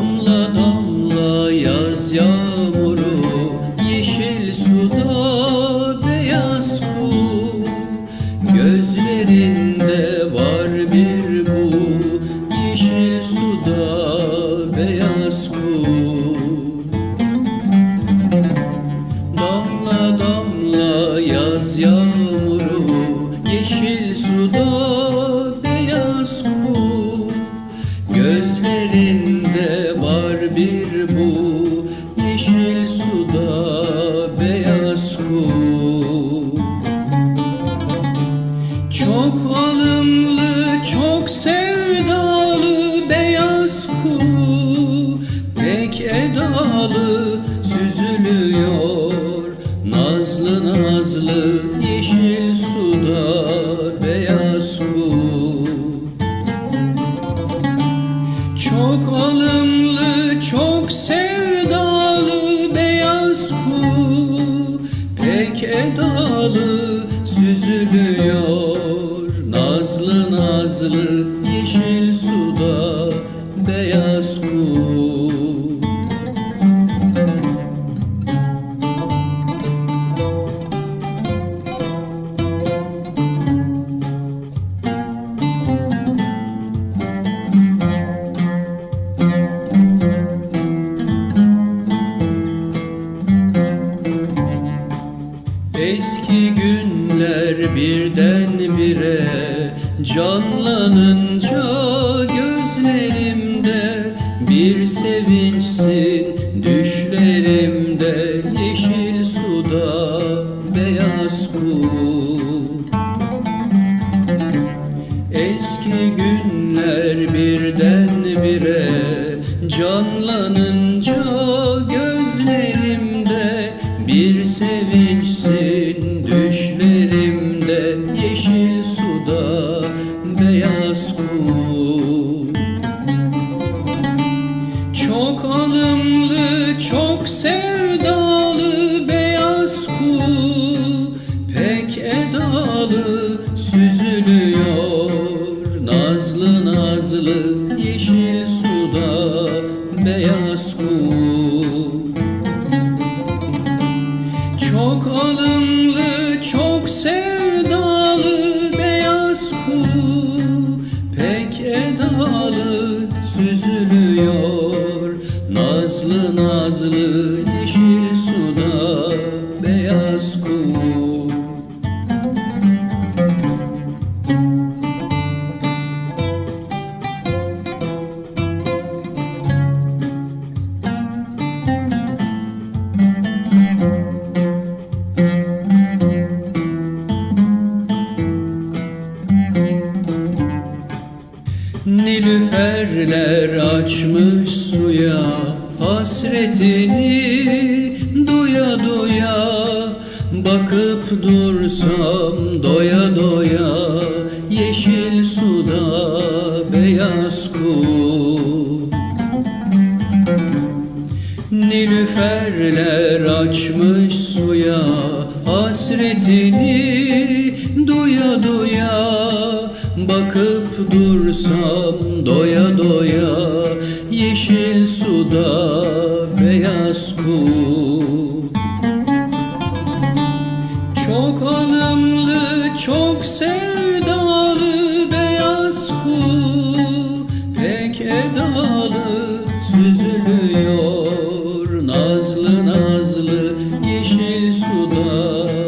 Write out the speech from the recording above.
Damla damla yaz yağmuru Yeşil suda beyaz kum Gözlerinde var bir bu Yeşil suda beyaz kum Damla damla yaz yağmuru Yeşil suda beyaz kum Gözlerinde içinde var bir bu. Yeşil suda beyaz kum Çok alımlı, çok sevimli Pek edalı süzülüyor. Nazlı nazlı Eski günler birdenbire canlanınca gözlerimde bir sevinçsin düşlerimde yeşil suda beyaz kum Eski günler birdenbire canlanınca Çok alımlı, çok sevdalı beyaz kuğu Pek edalı süzülüyor. Nazlı nazlı yeşil suda beyaz kuğu. Çok alımlı, Nilüferler açmış suya hasretini Doya doya bakıp dursam doya doya Yeşil suda beyaz kum Nilüferler açmış suya hasretini dursam doya doya Yeşil suda beyaz kum Çok alımlı, çok sevdalı beyaz kum Pek edalı süzülüyor Nazlı nazlı yeşil suda.